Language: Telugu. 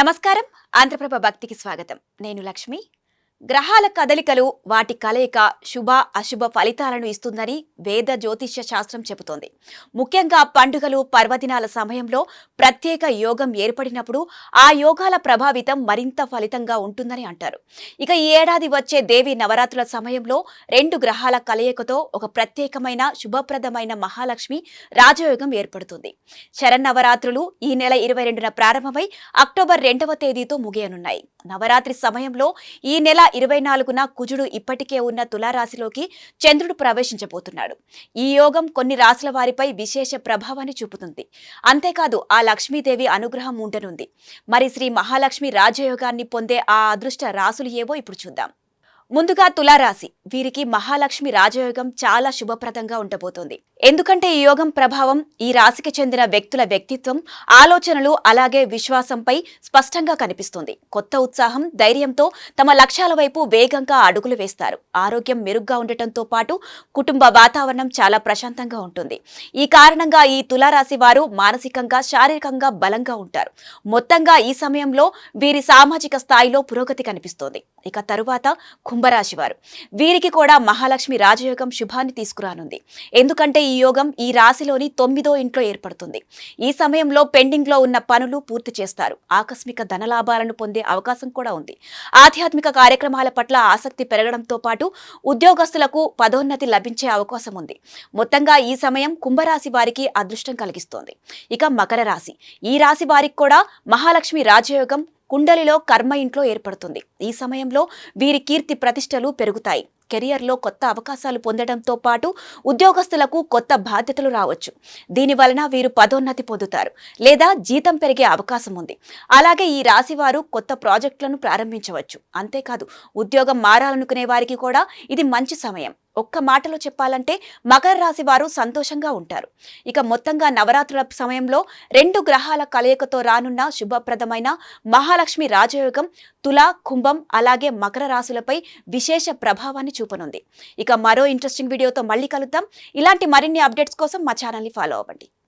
నమస్కారం. ఆంధ్రప్రభ భక్తికి స్వాగతం. నేను లక్ష్మి. గ్రహాల కదలికలు వాటి కలయిక శుభ అశుభ ఫలితాలను ఇస్తుందని వేద జ్యోతిష్య శాస్త్రం చెబుతోంది. ముఖ్యంగా పండుగలు పర్వదినాల సమయంలో ప్రత్యేక యోగం ఏర్పడినప్పుడు ఆ యోగాల ప్రభావితం మరింత ఫలితంగా ఉంటుందని అంటారు. ఇక ఈ ఏడాది వచ్చే దేవి నవరాత్రుల సమయంలో రెండు గ్రహాల కలయికతో ఒక ప్రత్యేకమైన శుభప్రదమైన మహాలక్ష్మి రాజయోగం ఏర్పడుతుంది. శరన్నవరాత్రులు ఈ నెల ఇరవై రెండున ప్రారంభమై అక్టోబర్ రెండవ తేదీతో ముగియనున్నాయి. నవరాత్రి సమయంలో ఈ నెల ఇరవై నాలుగున కుజుడు ఇప్పటికే ఉన్న తులారాశిలోకి చంద్రుడు ప్రవేశించబోతున్నాడు. ఈ యోగం కొన్ని రాశుల వారిపై విశేష ప్రభావాన్ని చూపుతుంది. అంతేకాదు ఆ లక్ష్మీదేవి అనుగ్రహం ఉండనుంది. మరి శ్రీ మహాలక్ష్మి రాజయోగాన్ని పొందే ఆ అదృష్ట రాశులు ఏవో ఇప్పుడు చూద్దాం. ముందుగా తులారాశి. వీరికి మహాలక్ష్మి రాజయోగం చాలా శుభప్రదంగా ఉండబోతోంది. ఎందుకంటే ఈ యోగం ప్రభావం ఈ రాశికి చెందిన వ్యక్తుల వ్యక్తిత్వం ఆలోచనలు అలాగే విశ్వాసంపై స్పష్టంగా కనిపిస్తుంది. కొత్త ఉత్సాహం ధైర్యంతో తమ లక్ష్యాల వైపు వేగంగా అడుగులు వేస్తారు. ఆరోగ్యం మెరుగ్గా ఉండటంతో పాటు కుటుంబ వాతావరణం చాలా ప్రశాంతంగా ఉంటుంది. ఈ కారణంగా ఈ తులారాశి వారు మానసికంగా శారీరకంగా బలంగా ఉంటారు. మొత్తంగా ఈ సమయంలో వీరి సామాజిక స్థాయిలో పురోగతి కనిపిస్తోంది. ఇక తరువాత కుంభరాశి వారు. వీరికి కూడా మహాలక్ష్మి రాజయోగం శుభాన్ని తీసుకురానుంది. ఎందుకంటే ఈ యోగం ఈ రాశిలోని తొమ్మిదో ఇంట్లో ఏర్పడుతుంది. ఈ సమయంలో పెండింగ్లో ఉన్న పనులు పూర్తి చేస్తారు. ఆకస్మిక ధనలాభాలను పొందే అవకాశం కూడా ఉంది. ఆధ్యాత్మిక కార్యక్రమాల పట్ల ఆసక్తి పెరగడంతో పాటు ఉద్యోగస్తులకు పదోన్నతి లభించే అవకాశం ఉంది. మొత్తంగా ఈ సమయం కుంభరాశి వారికి అదృష్టం కలిగిస్తోంది. ఇక మకర రాశి. ఈ రాశి వారికి కూడా మహాలక్ష్మి రాజయోగం కుండలిలో కర్మ ఇంట్లో ఏర్పడుతుంది. ఈ సమయంలో వీరి కీర్తి ప్రతిష్టలు పెరుగుతాయి. కెరియర్లో కొత్త అవకాశాలు పొందడంతో పాటు ఉద్యోగస్తులకు కొత్త బాధ్యతలు రావచ్చు. దీని వలన వీరు పదోన్నతి పొందుతారు లేదా జీతం పెరిగే అవకాశం ఉంది. అలాగే ఈ రాశి వారు కొత్త ప్రాజెక్టులను ప్రారంభించవచ్చు. అంతేకాదు ఉద్యోగం మారాలనుకునే వారికి కూడా ఇది మంచి సమయం. ఒక్క మాటలో చెప్పాలంటే మకర రాశి వారు సంతోషంగా ఉంటారు. ఇక మొత్తంగా నవరాత్రుల సమయంలో రెండు గ్రహాల కలయికతో రానున్న శుభప్రదమైన మహాలక్ష్మి రాజయోగం తుల కుంభం అలాగే మకర రాశులపై విశేష ప్రభావాన్ని చూపనుంది. ఇక మరో ఇంట్రెస్టింగ్ వీడియోతో మళ్ళీ కలుద్దాం. ఇలాంటి మరిన్ని అప్డేట్స్ కోసం మా ఛానల్ని ఫాలో అవ్వండి.